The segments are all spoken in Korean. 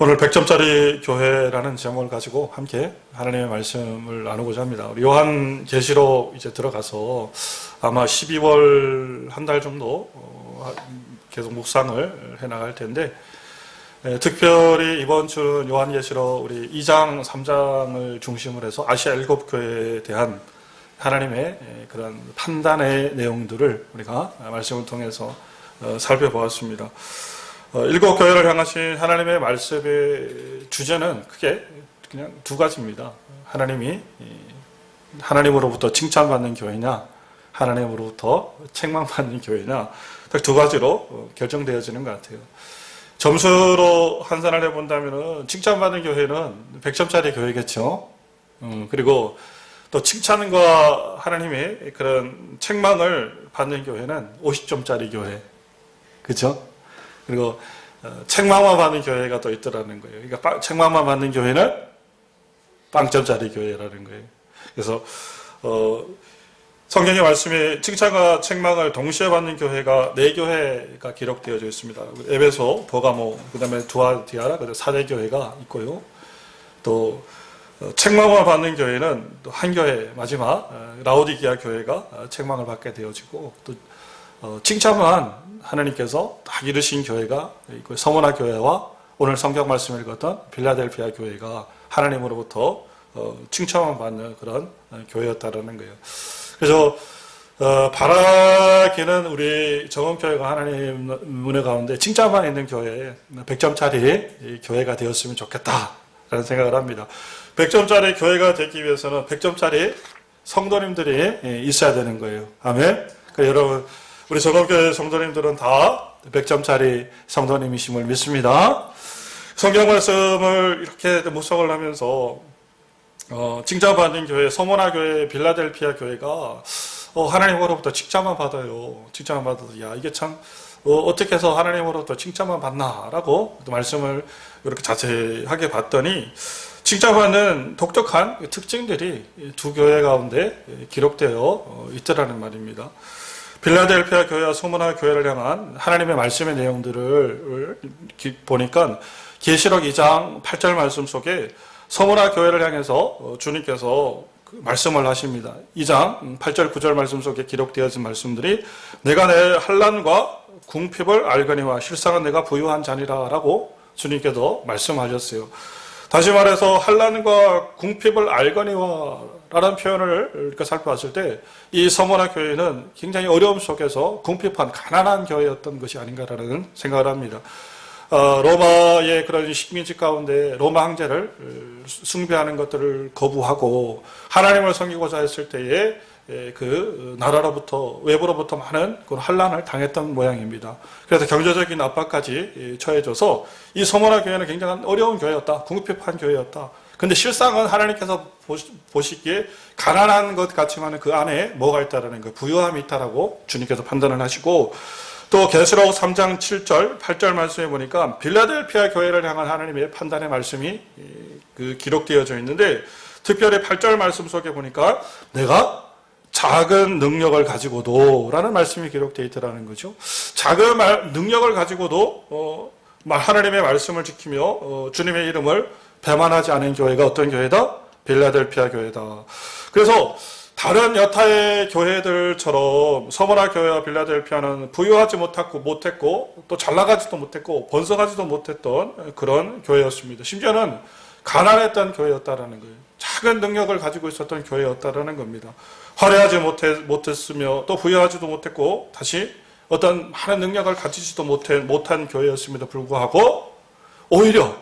오늘 100점짜리 교회라는 제목을 가지고 함께 하나님의 말씀을 나누고자 합니다. 요한 계시로 이제 들어가서 아마 12월 한 달 정도 어, 계속 묵상을 해 나갈 텐데 에, 특별히 이번 주는 요한 계시로 우리 2장, 3장을 중심으로 해서 아시아 일곱 교회에 대한 하나님의 에, 그런 판단의 내용들을 우리가 말씀을 통해서 어, 살펴보았습니다. 어, 일곱 교회를 향하신 하나님의 말씀의 주제는 크게 그냥 두 가지입니다. 하나님이 이, 하나님으로부터 칭찬받는 교회냐, 하나님으로부터 책망받는 교회냐, 딱 두 가지로 어, 결정되어지는 것 같아요. 점수로 환산을 해본다면 칭찬받는 교회는 100점짜리 교회겠죠. 음, 그리고 또 칭찬과 하나님의 그런 책망을 받는 교회는 50점짜리 교회. 그죠? 그리고 어, 책망만 받는 교회가 또 있더라는 거예요. 그러니까 빵- 책망만 받는 교회는 빵점짜리 교회라는 거예요. 그래서 어, 성경의 말씀에 칭찬과 책망을 동시에 받는 교회가 네 교회가 기록되어져 있습니다. 에베소, 버가모, 그다음에 두아디아라, 그다음에 사대 교회가 있고요. 또 어, 책망을 받는 교회는 또한 교회 마지막 어, 라오디기아 교회가 어, 책망을 받게 되어지고 또 어, 칭찬만 하나님께서 딱 이루신 교회가 있고 서머나 교회와 오늘 성경 말씀을 읽었던 빌라델피아 교회가 하나님으로부터 어, 칭찬만 받는 그런 어, 교회였다라는 거예요. 그래서 어, 바라기는 우리 정원교회가 하나님 문화 가운데 칭찬만 있는 교회, 100점짜리 교회가 되었으면 좋겠다라는 생각을 합니다. 100점짜리 교회가 되기 위해서는 100점짜리 성도님들이 예, 있어야 되는 거예요. 아멘. 그러니까 여러분, 우리 정원교회 성도님들은 다 100점짜리 성도님이심을 믿습니다. 성경 말씀을 이렇게 묵상을 하면서 어, 칭찬받는 교회, 서모나 교회, 빌라델피아 교회가 어, 하나님으로부터 칭찬만 받아요. 칭찬만 받아서 야 이게 참 어, 떻게 해서 하나님으로부터 칭찬만 받나라고 또 말씀을 이렇게 자세하게 봤더니 칭찬받는 독특한 특징들이 이두 교회 가운데 기록되어 어, 있더라는 말입니다. 빌라델피아 교회와 소모나 교회를 향한 하나님의 말씀의 내용들을 기- 보니까 계시록 2장 8절 말씀 속에 서모나 교회를 향해서 어, 주님께서 그 말씀을 하십니다. 2장 8절 9절 말씀 속에 기록되어진 말씀들이 내가 내 한란과 궁핍을 알거니와 실상은 내가 부유한 자니라라고 주님께서 말씀하셨어요. 다시 말해서 한란과 궁핍을 알거니와라는 표현을 이렇게 살펴봤을 때 이 서머나 교회는 굉장히 어려움 속에서 궁핍한 가난한 교회였던 것이 아닌가라는 생각을 합니다. 어, 로마의 그런 식민지 가운데 로마 황제를 어, 숭배하는 것들을 거부하고 하나님을 섬기고자 했을 때에 에, 그 나라로부터 외부로부터 많은 그 환란을 당했던 모양입니다. 그래서 경제적인 압박까지 예, 처해져서 이 소모나 교회는 굉장히 어려운 교회였다, 궁핍한 교회였다. 근데 실상은 하나님께서 보시- 보시기에 가난한 것 같지만 그 안에 뭐가 있다라는 거, 부유함이 있다라고 주님께서 판단을 하시고 또 계시록 3장 7절, 8절 말씀에 보니까 빌라델피아 교회를 향한 하나님의 판단의 말씀이 예, 그 기록되어져 있는데 특별히 8절 말씀 속에 보니까 내가 작은 능력을 가지고도 라는 말씀이 기록되어 있더라는 거죠. 작은 말- 능력을 가지고도 어, 말- 하나님의 말씀을 지키며 어, 주님의 이름을 배만하지 않은 교회가 어떤 교회다? 빌라델피아 교회다. 그래서 다른 여타의 교회들처럼 서머나 교회와 빌라델피아는 부유하지 못했고 못했고 또 잘나가지도 못했고 번성하지도 못했던 그런 교회였습니다. 심지어는 가난했던 교회였다라는 거예요. 작은 능력을 가지고 있었던 교회였다라는 겁니다. 화려하지 못해, 못했으며 또 부유하지도 못했고 다시 어떤 많은 능력을 가지지도 못한 교회였음에도 불구하고 오히려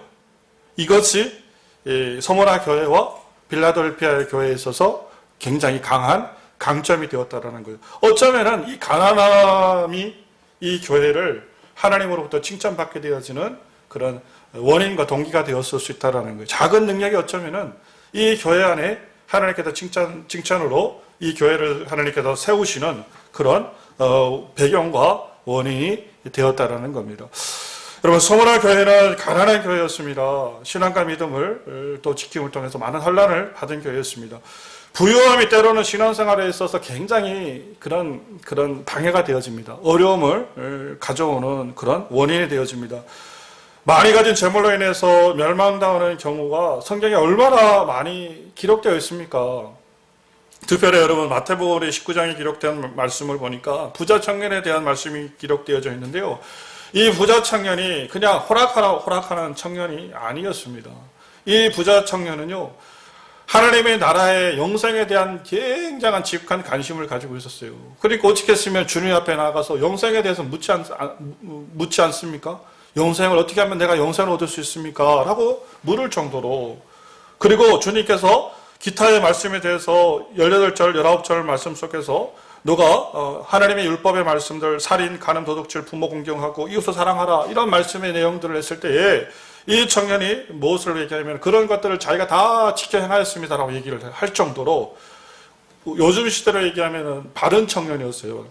이것이 이 서머나 교회와 빌라델피아 교회에 있어서 굉장히 강한 강점이 되었다라는 거예요. 어쩌면은 이 가난함이 이 교회를 하나님으로부터 칭찬받게 되어지는 그런 원인과 동기가 되었을 수 있다라는 거예요. 작은 능력이 어쩌면은 이 교회 안에 하나님께서 칭찬 칭찬으로 이 교회를 하나님께서 세우시는 그런 어, 배경과 원인이 되었다라는 겁니다. 여러분 소모나 교회는 가난한 교회였습니다. 신앙과 믿음을 어, 또 지킴을 통해서 많은 환란을 받은 교회였습니다. 부유함이 때로는 신앙생활에 있어서 굉장히 그런 그런 방해가 되어집니다. 어려움을 어, 가져오는 그런 원인이 되어집니다. 많이 가진 재물로 인해서 멸망당하는 경우가 성경에 얼마나 많이 기록되어 있습니까? 특별히 여러분 마태복음의 19장에 기록된 말씀을 보니까 부자 청년에 대한 말씀이 기록되어져 있는데요. 이 부자 청년이 그냥 호락하라 호락하는 청년이 아니었습니다. 이 부자 청년은요. 하나님의 나라의 영생에 대한 굉장한 지극한 관심을 가지고 있었어요. 그리고 어떻게 했으면 주님 앞에 나가서 영생에 대해서 묻지, 않, 묻지 않습니까? 영생을 어떻게 하면 내가 영생을 얻을 수 있습니까? 라고 물을 정도로 그리고 주님께서 기타의 말씀에 대해서 18절, 19절 말씀 속에서 너가 어, 하나님의 율법의 말씀들 살인, 간음, 도둑질, 부모 공경하고 이웃을 사랑하라 이런 말씀의 내용들을 했을 때에 이 청년이 무엇을 얘기하면 그런 것들을 자기가 다 지켜 행하였습니다라고 얘기를 할 정도로 요즘 시대로 얘기하면 바른 청년이었어요.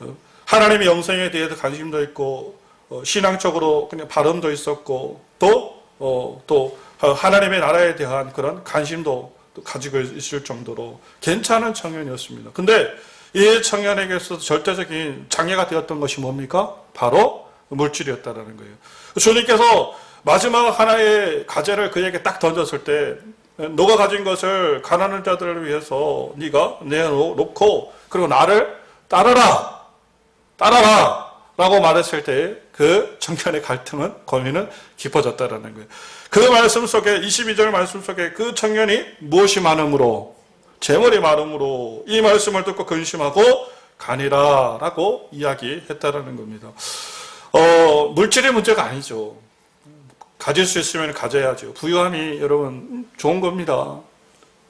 어, 하나님의 영생에 대해서 관심도 있고 어, 신앙적으로 그냥 발음도 있었고 또 어, 또 하나님의 나라에 대한 그런 관심도 가지고 있을 정도로 괜찮은 청년이었습니다. 근데 이 청년에게서 절대적인 장애가 되었던 것이 뭡니까? 바로 물질이었다라는 거예요. 주님께서 마지막 하나의 과제를 그에게 딱 던졌을 때 너가 가진 것을 가난한 자들을 위해서 네가 내놓고 그리고 나를 따르라 따라라 라고 말했을 때그 청년의 갈등은 고민은 깊어졌다라는 거예요. 그 말씀 속에 22절 말씀 속에 그 청년이 무엇이 많음으로 재물이 많음으로 이 말씀을 듣고 근심하고 가니라 라고 이야기했다라는 겁니다. 어, 물질의 문제가 아니죠. 가질 수 있으면 가져야죠. 부유함이 여러분 좋은 겁니다.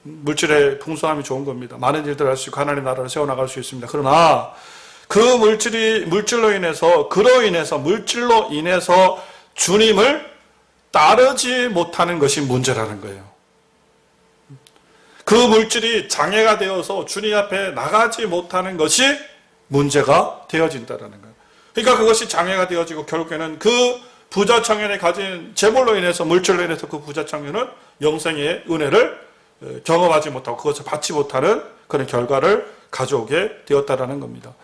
물질의 풍성함이 좋은 겁니다. 많은 일들을 할 수 있고 하나님 나라를 세워나갈 수 있습니다. 그러나 그 물질이 물질로 인해서 그로 인해서 물질로 인해서 주님을 따르지 못하는 것이 문제라는 거예요. 그 물질이 장애가 되어서 주님 앞에 나가지 못하는 것이 문제가 되어진다라는 거예요. 그러니까 그것이 장애가 되어지고 결국에는 그 부자 청년이 가진 재물로 인해서 물질로 인해서 그 부자 청년은 영생의 은혜를 경험하지 못하고 그것을 받지 못하는 그런 결과를 가져오게 되었다라는 겁니다.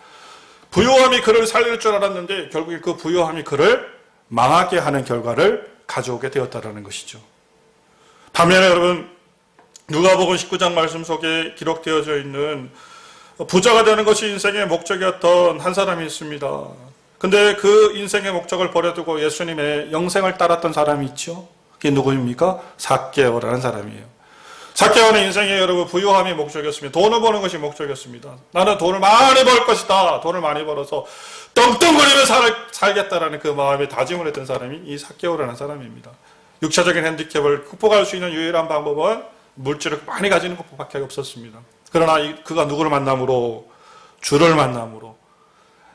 부유함이 그를 살릴 줄 알았는데 결국에 그 부유함이 그를 망하게 하는 결과를 가져오게 되었다라는 것이죠. 반면에 여러분 누가복음 19장 말씀 속에 기록되어져 있는 부자가 되는 것이 인생의 목적이었던 한 사람이 있습니다. 근데 그 인생의 목적을 버려두고 예수님의 영생을 따랐던 사람이 있죠. 그게 누구입니까? 사개오라는 사람이에요. 사개오는 인생의 여러분 부유함이 목적이었습니다. 돈을 버는 것이 목적이었습니다. 나는 돈을 많이 벌 것이다. 돈을 많이 벌어서 떵떵거리며 살, 살겠다라는 그 마음에 다짐을 했던 사람이 이 사개오라는 사람입니다. 육체적인 핸디캡을 극복할 수 있는 유일한 방법은 물질을 많이 가지는 것밖에 없었습니다. 그러나 그가 누구를 만남으로 주를 만남으로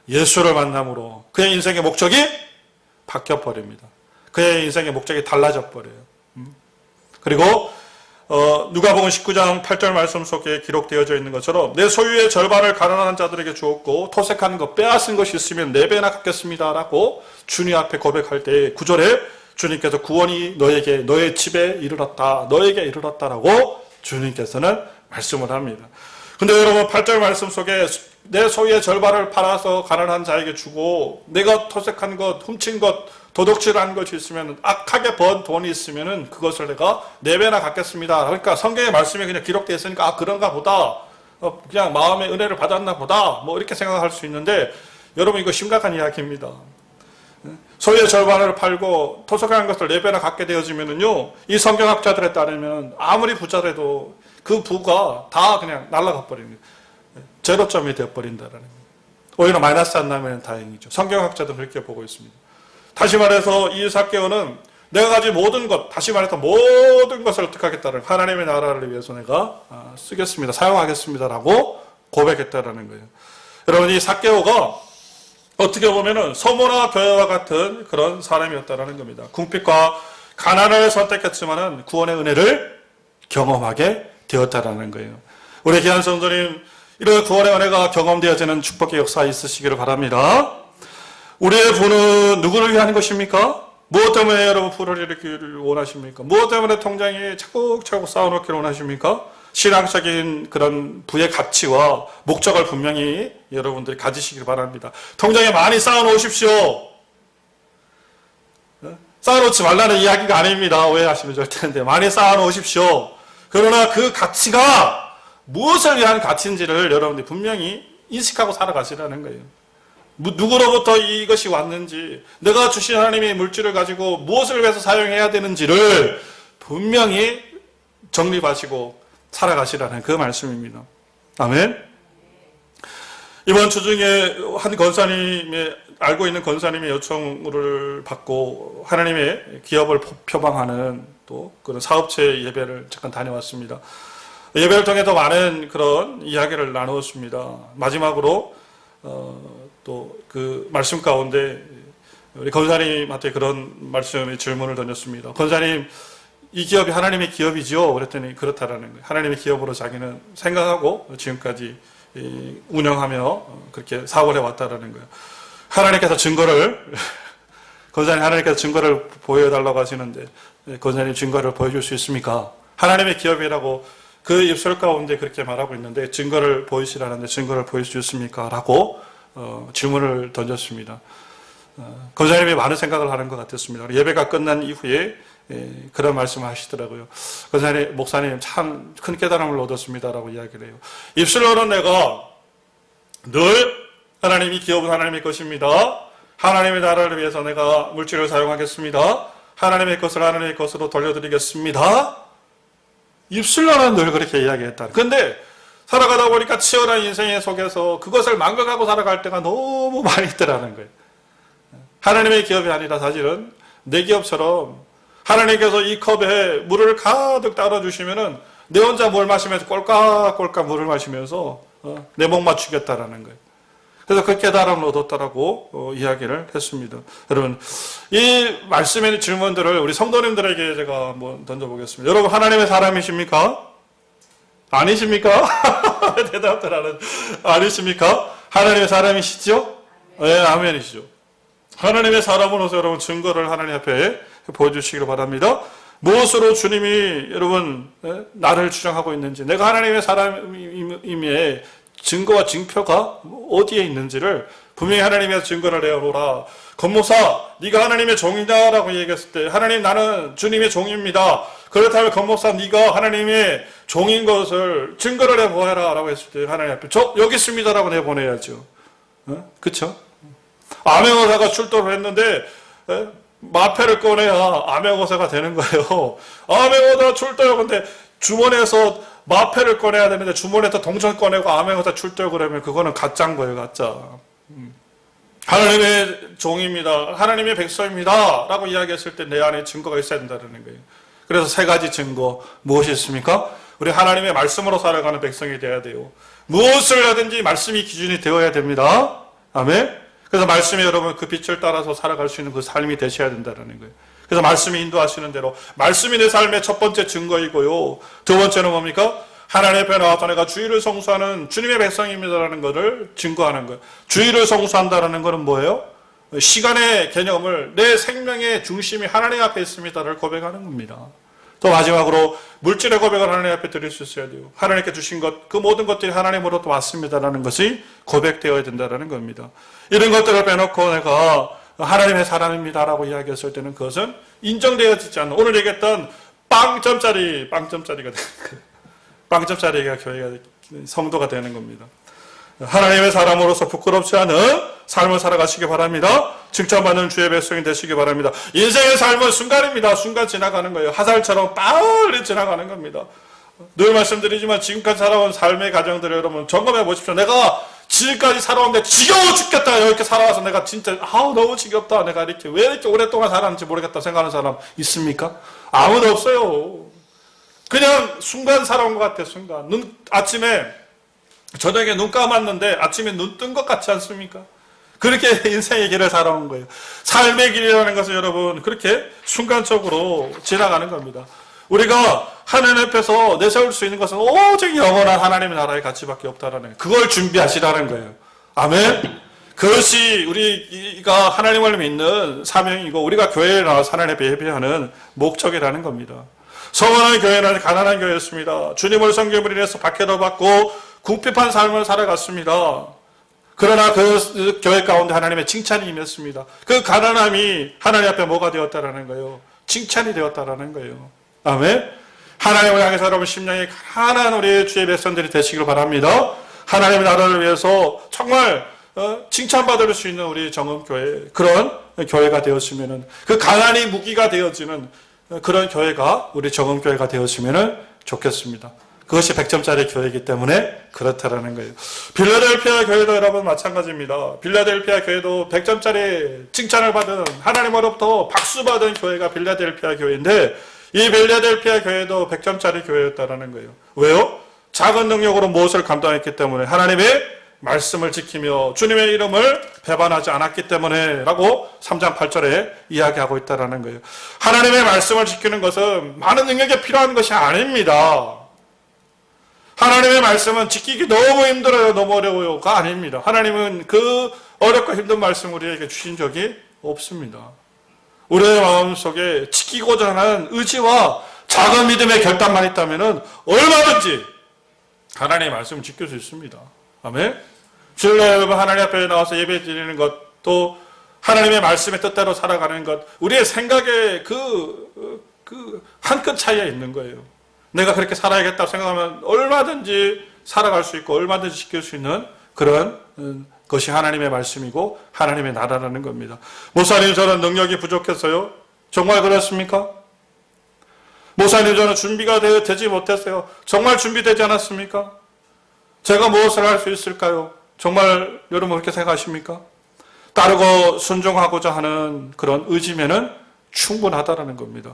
예수를 만남으로 그의 인생의 목적이 바뀌어 버립니다. 그의 인생의 목적이 달라져 버려요. 음? 그리고 어, 누가복음 19장 8절 말씀 속에 기록되어져 있는 것처럼 내 소유의 절반을 가난한 자들에게 주었고 토색한 것 빼앗은 것이 있으면 네 배나 갚겠습니다라고 주님 앞에 고백할 때 구절에 주님께서 구원이 너에게 너의 집에 이르렀다 너에게 이르렀다라고 주님께서는 말씀을 합니다. 근데 여러분 8절 말씀 속에 내 소유의 절반을 팔아서 가난한 자에게 주고 내가 토색한 것 훔친 것 도둑질한 것이 있으면 악하게 번 돈이 있으면은 그것을 내가 네 배나 갚겠습니다. 그러니까 성경의 말씀이 그냥 기록되어 있으니까 아 그런가 보다. 어, 그냥 마음의 은혜를 받았나 보다. 뭐 이렇게 생각할 수 있는데 여러분 이거 심각한 이야기입니다. 소유의 절반을 팔고 토속한 것을 네 배나 갖게 되어지면은요 이 성경학자들에 따르면 아무리 부자라도 그 부가 다 그냥 날라가 버립니다. 제로점이 되어버린다라는 거예요. 오히려 마이너스 안 나면 다행이죠. 성경학자도 그렇게 보고 있습니다. 다시 말해서 이 사개오는 내가 가진 모든 것, 다시 말해서 모든 것을 어떻게 하겠다는 하나님의 나라를 위해서 내가 아, 쓰겠습니다. 사용하겠습니다라고 고백했다라는 거예요. 여러분 이 사개오가 어떻게 보면은 서모나 교회와 같은 그런 사람이었다라는 겁니다. 궁핍과 가난을 선택했지만은 구원의 은혜를 경험하게 되었다라는 거예요. 우리 귀한 성도님 이런 구원의 은혜가 경험되어지는 축복의 역사 있으시기를 바랍니다. 우리의 부는 누구를 위한 것입니까? 무엇 때문에 여러분 부를 일으키기를 원하십니까? 무엇 때문에 통장에 차곡차곡 쌓아놓기를 원하십니까? 신앙적인 그런 부의 가치와 목적을 분명히 여러분들이 가지시길 바랍니다. 통장에 많이 쌓아놓으십시오. 쌓아놓지 말라는 이야기가 아닙니다. 오해하시면 절대인데 많이 쌓아놓으십시오. 그러나 그 가치가 무엇을 위한 가치인지를 여러분들이 분명히 인식하고 살아가시라는 거예요. 무- 누구로부터 이것이 왔는지, 내가 주신 하나님의 물질을 가지고 무엇을 위해서 사용해야 되는지를 분명히 정립하시고 살아가시라는 그 말씀입니다. 아멘. 이번 주 중에 한 권사님의 알고 있는 권사님의 요청을 받고 하나님의 기업을 포- 표방하는 또 그런 사업체 예배를 잠깐 다녀왔습니다. 예배를 통해서 많은 그런 이야기를 나누었습니다. 마지막으로 어, 또그 말씀 가운데 우리 권사님한테 그런 말씀의 질문을 던졌습니다. 권사님 이 기업이 하나님의 기업이지요? 그랬더니 그렇다라는 거예요. 하나님의 기업으로 자기는 생각하고 지금까지 이 운영하며 어, 그렇게 사업을 해왔다라는 거예요. 하나님께서 증거를 권사님 하나님께서 증거를 보여달라고 하시는데 예, 권사님 증거를 보여줄 수 있습니까? 하나님의 기업이라고 그 입술 가운데 그렇게 말하고 있는데 증거를 보이시라는데 증거를 있습니까? 라고 어, 질문을 던졌습니다. 어, 권사님이 많은 생각을 하는 것 같았습니다. 예배가 끝난 이후에 예, 그런 말씀을 하시더라고요. 권사님, 목사님 참 큰 깨달음을 얻었습니다라고 이야기를 해요. 입술로는 내가 늘 하나님이 기업은 하나님의 것입니다. 하나님의 나라를 위해서 내가 물질을 사용하겠습니다. 하나님의 것을 하나님의 것으로 돌려드리겠습니다. 입술로는 늘 그렇게 이야기했다. 근데 살아가다 보니까 치열한 인생의 속에서 그것을 망각하고 살아갈 때가 너무 많이 있더라는 거예요. 하나님의 기업이 아니라 사실은 내 기업처럼 하나님께서 이 컵에 물을 가득 따라주시면은 내 혼자 물 마시면서 꼴깍꼴깍 물을 마시면서 어, 내목 맞추겠다라는 거예요. 그래서 그 깨달음을 얻었다라고 어, 이야기를 했습니다. 여러분, 이 말씀의 질문들을 우리 성도님들에게 제가 한번 던져보겠습니다. 여러분, 하나님의 사람이십니까? 아니십니까? 대답들 하는, 아니십니까? 하나님의 사람이시죠? 예, 아멘이시죠. 하나님의 사람으로서 여러분 증거를 하나님 앞에 보여주시기를 바랍니다. 무엇으로 주님이 여러분 예, 나를 주장하고 있는지 내가 하나님의 사람임의 증거와 증표가 어디에 있는지를 분명히 하나님의 증거를 내어보라. 건목사, 네가 하나님의 종이다라고 얘기했을 때 하나님 나는 주님의 종입니다. 그렇다면 건목사 네가 하나님의 종인 것을 증거를 내보아라라고 했을 때 하나님 앞에 저 여기 있습니다라고 내보내야죠. 어? 그렇죠? 암행어사가 출동을 했는데 에? 마패를 꺼내야 암행어사가 되는 거예요. 암행어사 출동 근데 주머니에서 마패를 꺼내야 되는데 주머니에서 동전 꺼내고 암행어사 출동 그러면 그거는 가짜인 거예요, 가짜. 음. 하나님의 종입니다. 하나님의 백성입니다. 라고 이야기했을 때 내 안에 증거가 있어야 된다는 거예요. 그래서 세 가지 증거 무엇이 있습니까? 우리 하나님의 말씀으로 살아가는 백성이 되어야 돼요. 무엇을 하든지 말씀이 기준이 되어야 됩니다. 아멘. 그래서 말씀이 여러분 그 빛을 따라서 살아갈 수 있는 그 삶이 되셔야 된다는 거예요. 그래서 말씀이 인도하시는 대로 말씀이 내 삶의 첫 번째 증거이고요. 두 번째는 뭡니까? 하나님 앞에 나와서 내가 주의를 성수하는 주님의 백성입니다라는 것을 증거하는 거예요. 주의를 성수한다라는 것은 뭐예요? 시간의 개념을 내 생명의 중심이 하나님 앞에 있습니다를 고백하는 겁니다. 또 마지막으로 물질의 고백을 하나님 앞에 드릴 수 있어야 돼요. 하나님께 주신 것, 그 모든 것들이 하나님으로부터 왔습니다라는 것이 고백되어야 된다는 겁니다. 이런 것들을 빼놓고 내가 하나님의 사람입니다라고 이야기했을 때는 그것은 인정되어지지 않는 오늘 얘기했던 빵점짜리 빵점짜리가 되는 거예요. 빵점짜리가 교회가 성도가 되는 겁니다. 하나님의 사람으로서 부끄럽지 않은 삶을 살아가시기 바랍니다. 칭찬받는 주의 백성이 되시기 바랍니다. 인생의 삶은 순간입니다. 순간 지나가는 거예요. 화살처럼 빨리 지나가는 겁니다. 늘 말씀드리지만 지금까지 살아온 삶의 가정들을 여러분 점검해 보십시오. 내가 지금까지 살아왔는데 지겨워 죽겠다. 이렇게 살아와서 내가 진짜 아우 너무 지겹다. 내가 이렇게 왜 이렇게 오랫동안 살았는지 모르겠다 생각하는 사람 있습니까? 아무도 없어요. 그냥 순간 살아온 것 같아 순간. 눈 아침에 저녁에 눈 감았는데 아침에 눈 뜬 것 같지 않습니까? 그렇게 인생의 길을 살아온 거예요. 삶의 길이라는 것은 여러분 그렇게 순간적으로 지나가는 겁니다. 우리가 하나님 앞에서 내세울 수 있는 것은 오직 영원한 하나님의 나라의 가치밖에 없다라는 거예요. 그걸 준비하시라는 거예요. 아멘. 그것이 우리가 하나님을 믿는 사명이고 우리가 교회에 나와서 하나님 앞에 예배하는 목적이라는 겁니다. 성원한 교회는 가난한 교회였습니다. 주님을 섬김으로 인해서 박해도 받고 궁핍한 삶을 살아갔습니다. 그러나 그 교회 가운데 하나님의 칭찬이 임했습니다. 그 가난함이 하나님 앞에 뭐가 되었다라는 거예요? 칭찬이 되었다라는 거예요. 아멘. 하나님을 향해서 여러분 심령이 가난한 우리 주의 백성들이 되시길 바랍니다. 하나님의 나라를 위해서 정말 어, 칭찬받을 수 있는 우리 정음교회 그런 교회가 되었으면은 그 가난이 무기가 되어지는 그런 교회가 우리 정음교회가 되었으면은 좋겠습니다. 그것이 100점짜리 교회이기 때문에 그렇다라는 거예요. 빌라델피아 교회도 여러분 마찬가지입니다. 빌라델피아 교회도 100점짜리 칭찬을 받은 하나님으로부터 박수 받은 교회가 빌라델피아 교회인데 이 빌라델피아 교회도 100점짜리 교회였다라는 거예요. 왜요? 작은 능력으로 무엇을 감당했기 때문에 하나님의 말씀을 지키며 주님의 이름을 배반하지 않았기 때문에 라고 3장 8절에 이야기하고 있다라는 거예요. 하나님의 말씀을 지키는 것은 많은 능력이 필요한 것이 아닙니다. 하나님의 말씀은 지키기 너무 힘들어요. 너무 어려워요가 아닙니다. 하나님은 그 어렵고 힘든 말씀 우리에게 주신 적이 없습니다. 우리의 마음속에 지키고자 하는 의지와 작은 믿음의 결단만 있다면 얼마든지 하나님의 말씀을 지킬 수 있습니다. 아멘. 주일날 여러분 하나님 앞에 나와서 예배 드리는 것, 또 하나님의 말씀의 뜻대로 살아가는 것, 우리의 생각의 그, 그, 한 끗 차이가 있는 거예요. 내가 그렇게 살아야겠다고 생각하면 얼마든지 살아갈 수 있고, 얼마든지 지킬 수 있는 그런 음, 것이 하나님의 말씀이고, 하나님의 나라라는 겁니다. 목사님, 저는 능력이 부족했어요. 정말 그렇습니까? 목사님, 저는 준비가 되- 되지 못했어요. 정말 준비되지 않았습니까? 제가 무엇을 할 수 있을까요? 정말 여러분 그렇게 생각하십니까? 따르고 순종하고자 하는 그런 의지면은 충분하다라는 겁니다.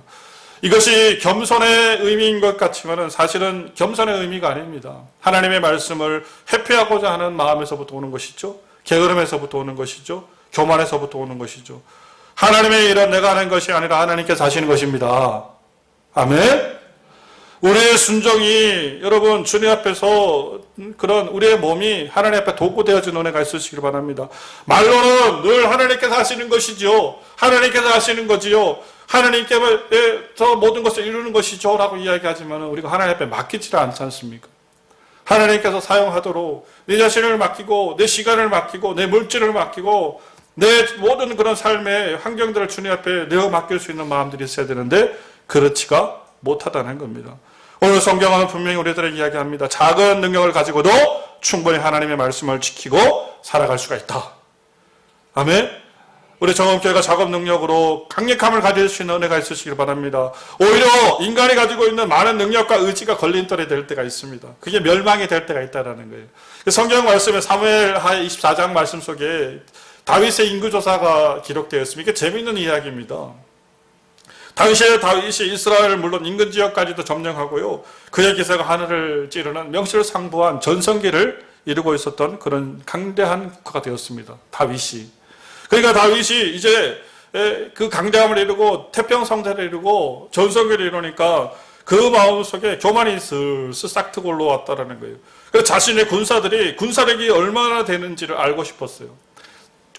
이것이 겸손의 의미인 것 같지만은 사실은 겸손의 의미가 아닙니다. 하나님의 말씀을 회피하고자 하는 마음에서부터 오는 것이죠. 게으름에서부터 오는 것이죠. 교만에서부터 오는 것이죠. 하나님의 일은 내가 하는 것이 아니라 하나님께서 하시는 것입니다. 아멘. 우리의 순종이 여러분 주님 앞에서 그런 우리의 몸이 하나님 앞에 도구 되어진 은혜가 있으시길 바랍니다. 말로는 늘 하나님께서 하시는 것이지요. 하나님께서 하시는 거지요. 하나님께서 모든 것을 이루는 것이죠. 라고 이야기하지만 우리가 하나님 앞에 맡기지 않지 않습니까? 하나님께서 사용하도록 내 자신을 맡기고 내 시간을 맡기고 내 물질을 맡기고 내 모든 그런 삶의 환경들을 주님 앞에 내어 맡길 수 있는 마음들이 있어야 되는데 그렇지가 못하다는 겁니다. 오늘 성경은 분명히 우리들에게 이야기합니다. 작은 능력을 가지고도 충분히 하나님의 말씀을 지키고 살아갈 수가 있다. 아멘. 우리 정음교회가 작업 능력으로 강력함을 가질 수 있는 은혜가 있으시길 바랍니다. 오히려 인간이 가지고 있는 많은 능력과 의지가 걸림돌이 될 때가 있습니다. 그게 멸망이 될 때가 있다라는 거예요. 성경 말씀에 사무엘 하 24장 말씀 속에 다윗의 인구조사가 기록되어 있습니다. 이게 재미있는 이야기입니다. 당시에 다윗이 이스라엘 물론 인근 지역까지도 점령하고요. 그의 기세가 하늘을 찌르는 명실상부한 전성기를 이루고 있었던 그런 강대한 국가가 되었습니다. 다윗이. 그러니까 다윗이 이제 그 강대함을 이루고 태평성대를 이루고 전성기를 이루니까 그 마음속에 교만이 슬슬 싹트고 올라왔다라는 거예요. 그 자신의 군사들이 군사력이 얼마나 되는지를 알고 싶었어요.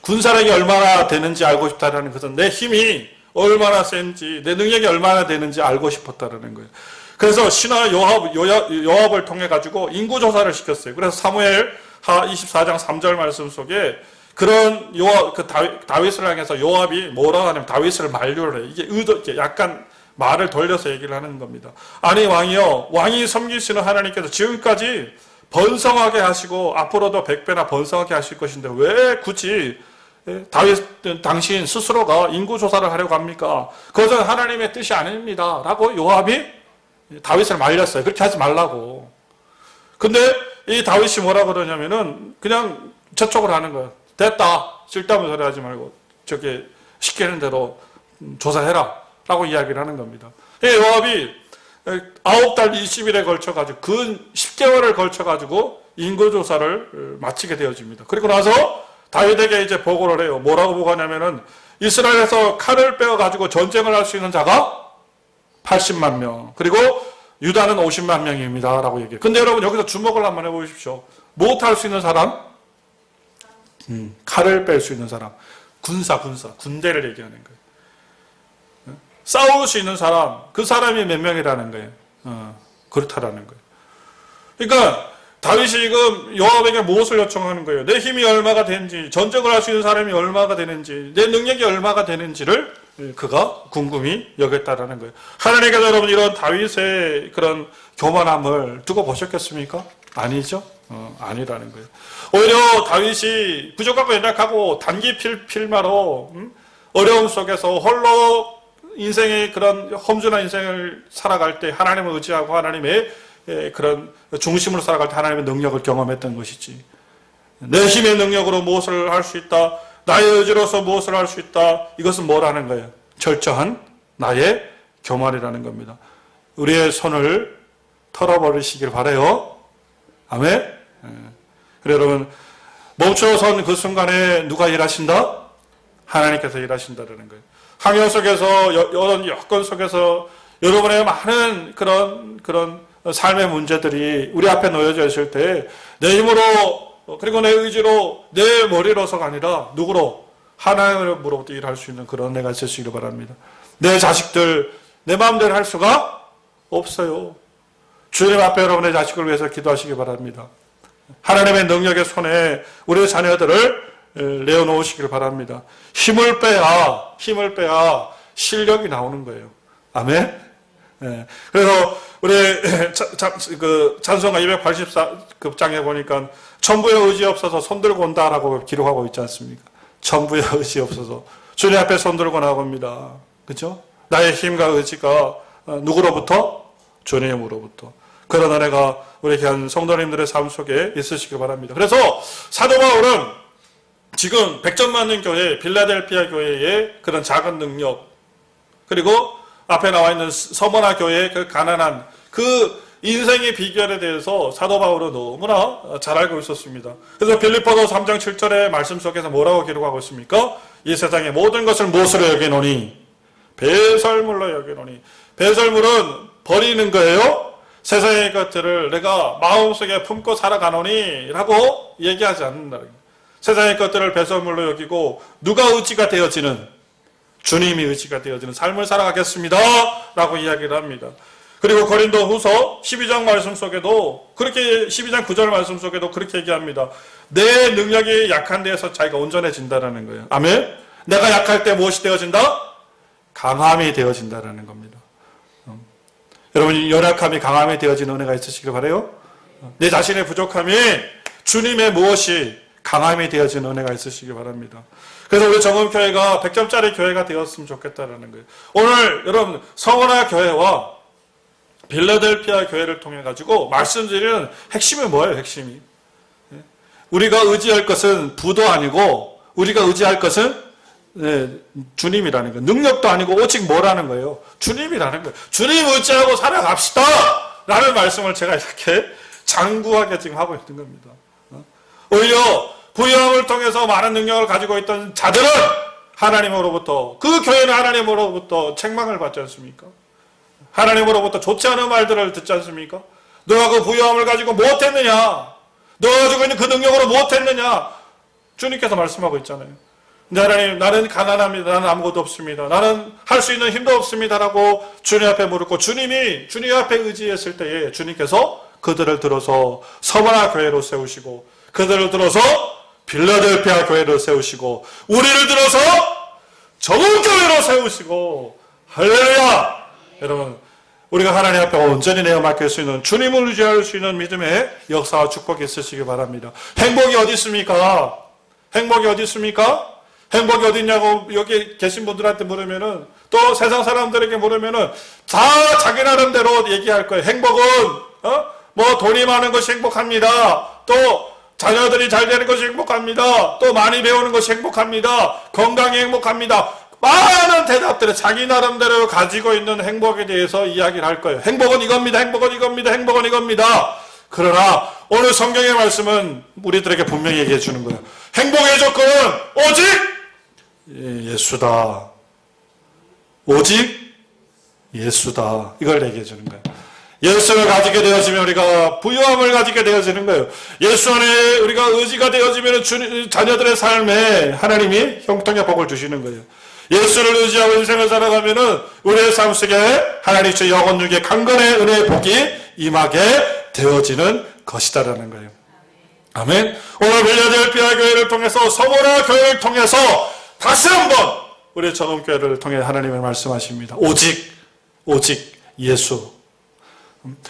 군사력이 얼마나 되는지 알고 싶다라는 것은 내 힘이 얼마나 센지 내 능력이 얼마나 되는지 알고 싶었다라는 거예요. 그래서 신하 요압, 요압, 을 통해 가지고 인구 조사를 시켰어요. 그래서 사무엘 하 24장 3절 말씀 속에 그런 요압 그 다윗, 다윗 을 향해서 요압이 뭐라 하냐면 다윗을 만류를 해. 이게 의도 약간 말을 돌려서 얘기를 하는 겁니다. 아니 왕이요 왕이 섬기시는 하나님께서 지금까지 번성하게 하시고 앞으로도 백배나 번성하게 하실 것인데 왜 굳이 예, 다윗 당신 스스로가 인구 조사를 하려고 합니까? 그것은 하나님의 뜻이 아닙니다라고 요압이 다윗을 말렸어요. 그렇게 하지 말라고. 근데 이 다윗이 뭐라 그러냐면은 그냥 저쪽으로 하는 거예요. 됐다. 쓸데없는 소리 하지 말고 저게 시키는 대로 조사해라. 라고 이야기를 하는 겁니다. 이 요압이 아홉 달 20일에 걸쳐가지고 근 10개월을 걸쳐가지고 인구조사를 마치게 되어집니다. 그리고 나서 다윗에게 이제 보고를 해요. 뭐라고 보고하냐면은 이스라엘에서 칼을 빼어가지고 전쟁을 할 수 있는 자가 80만 명. 그리고 유다는 50만 명입니다. 라고 얘기해요. 근데 여러분 여기서 주목을 한번 해보십시오. 못할 수 있는 사람? 음, 칼을 뺄 수 있는 사람. 군사, 군사. 군대를 얘기하는 거예요. 싸울 수 있는 사람, 그 사람이 몇 명이라는 거예요. 어, 그렇다라는 거예요. 그러니까 다윗이 지금 요압에게 무엇을 요청하는 거예요? 내 힘이 얼마가 되는지, 전쟁을 할 수 있는 사람이 얼마가 되는지, 내 능력이 얼마가 되는지를 그가 궁금히 여겼다라는 거예요. 하나님께서 여러분 이런 다윗의 그런 교만함을 두고 보셨겠습니까? 아니죠. 어, 아니라는 거예요. 오히려 다윗이 부족하고 연약하고 단기 필, 필마로 음? 어려움 속에서 홀로 인생의 그런 험준한 인생을 살아갈 때 하나님을 의지하고 하나님의 예, 그런 중심으로 살아갈 때 하나님의 능력을 경험했던 것이지. 내 힘의 능력으로 무엇을 할 수 있다. 나의 의지로서 무엇을 할 수 있다. 이것은 뭐라는 거예요? 철저한 나의 교만이라는 겁니다. 우리의 손을 털어버리시길 바래요. 아멘. 예. 그래 여러분 멈춰선 그 순간에 누가 일하신다? 하나님께서 일하신다라는 거예요. 항해 속에서 여- 이런 여건 속에서 여러분의 많은 그런 그런 삶의 문제들이 우리 앞에 놓여져 있을 때 내 힘으로 어, 그리고 내 의지로 내 머리로서가 아니라 누구로 하나님으로부터 일할 수 있는 그런 내가 있으시길 바랍니다. 내 자식들 내 마음대로 할 수가 없어요. 주님 앞에 여러분의 자식을 위해서 기도하시기 바랍니다. 하나님의 능력의 손에 우리의 자녀들을 에, 내어놓으시길 바랍니다. 힘을 빼야, 힘을 빼야 실력이 나오는 거예요. 아멘? 예. 그래서 우리 그 찬송가 284급장에 보니까 천부의 의지 없어서 손들고 온다라고 기록하고 있지 않습니까? 천부의 의지 없어서 주님 앞에 손들고 나옵니다. 그죠? 나의 힘과 의지가 어, 누구로부터? 주님으로부터. 그런 은혜가 우리 귀한 성도님들의 삶 속에 있으시길 바랍니다. 그래서 사도 바울은 지금 100점 맞는 교회, 빌라델피아 교회의 그런 작은 능력, 그리고 앞에 나와 있는 서머나 교회의 그 가난한 그 인생의 비결에 대해서 사도 바울은 너무나 잘 알고 있었습니다. 그래서 빌리포도 3장 7절의 말씀 속에서 뭐라고 기록하고 있습니까? 이 세상의 모든 것을 무엇으로 여기노니? 배설물로 여기노니. 배설물은 버리는 거예요. 세상의 것들을 내가 마음속에 품고 살아가노니 라고 얘기하지 거예요. 세상의 것들을 배설물로 여기고 누가 의지가 되어지는 주님이 의지가 되어지는 삶을 살아가겠습니다. 라고 이야기를 합니다. 그리고 고린도 후서 12장 말씀 속에도 그렇게 12장 9절 말씀 속에도 그렇게 얘기합니다. 내 능력이 약한 데에서 자기가 온전해진다라는 거예요. 아멘. 내가 약할 때 무엇이 되어진다? 강함이 되어진다라는 겁니다. 음. 여러분 연약함이 강함이 되어지는 은혜가 있으시길 바래요. 내 자신의 부족함이 주님의 무엇이 강함이 되어지는 은혜가 있으시길 바랍니다. 그래서 우리 정음교회가 100점짜리 교회가 되었으면 좋겠다라는 거예요. 오늘 여러분 성원아 교회와 빌라델피아 교회를 통해 가지고 말씀드리는 핵심이 뭐예요? 핵심이 예? 우리가 의지할 것은 부도 아니고 우리가 의지할 것은 네, 주님이라는 거예요. 능력도 아니고 오직 뭐라는 거예요? 주님이라는 거예요. 주님 의지하고 살아갑시다! 라는 말씀을 제가 이렇게 장구하게 지금 하고 있는 겁니다. 어? 오히려 부여함을 통해서 많은 능력을 가지고 있던 자들은 하나님으로부터 그 교회는 하나님으로부터 책망을 받지 않습니까? 하나님으로부터 좋지 않은 말들을 듣지 않습니까? 너가 그 부여함을 가지고 못했느냐? 너가 가지고 있는 그 능력으로 못했느냐? 주님께서 말씀하고 있잖아요. 하나님, 나는 가난합니다. 나는 아무것도 없습니다. 나는 할 수 있는 힘도 없습니다라고 주님 앞에 물었고, 주님이 주님 앞에 의지했을 때에 주님께서 그들을 들어서 서머나 교회로 세우시고, 그들을 들어서 빌라델피아 교회로 세우시고, 우리를 들어서 정은교회로 세우시고, 할렐루야! 여러분, 우리가 하나님 앞에 온전히 내어 맡길 수 있는 주님을 의지할 수 있는 믿음의 역사와 축복이 있으시기 바랍니다. 행복이 어디 있습니까? 행복이 어디 있습니까? 행복이 어디 있냐고 여기 계신 분들한테 물으면은 또 세상 사람들에게 물으면은 다 자기 나름대로 얘기할 거예요. 행복은 어? 뭐 돈이 많은 것이 행복합니다. 또 자녀들이 잘 되는 것이 행복합니다. 또 많이 배우는 것이 행복합니다. 건강이 행복합니다. 많은 대답들을 자기 나름대로 가지고 있는 행복에 대해서 이야기를 할 거예요. 행복은 이겁니다. 행복은 이겁니다. 행복은 이겁니다. 그러나 오늘 성경의 말씀은 우리들에게 분명히 얘기해 주는 거예요. 행복의 조건은 오직 예, 예수다. 오직 예수다. 이걸 얘기해 주는 거예요. 예수를 가지게 되어지면 우리가 부유함을 가지게 되어지는 거예요. 예수 안에 우리가 의지가 되어지면 주님, 자녀들의 삶에 하나님이 형통의 복을 주시는 거예요. 예수를 의지하고 인생을 살아가면은 우리의 삶 속에 하나님 의 영원 중에 강건의 은혜의 복이 임하게 되어지는 것이다라는 거예요. 아멘. 오늘 빌라델피아 교회를 통해서 서모나 교회를 통해서 다시 한번 우리 전원교회를 통해 하나님의 말씀하십니다. 오직 오직 예수.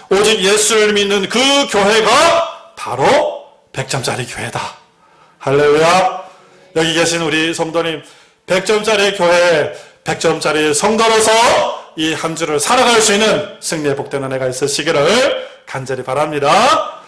오직 예수를 믿는 그 교회가 바로 100점짜리 교회다. 할렐루야. 여기 계신 우리 성도님 100점짜리 교회 100점짜리 성도로서 이 한 주를 살아갈 수 있는 승리의 복된 은혜가 있으시기를 간절히 바랍니다.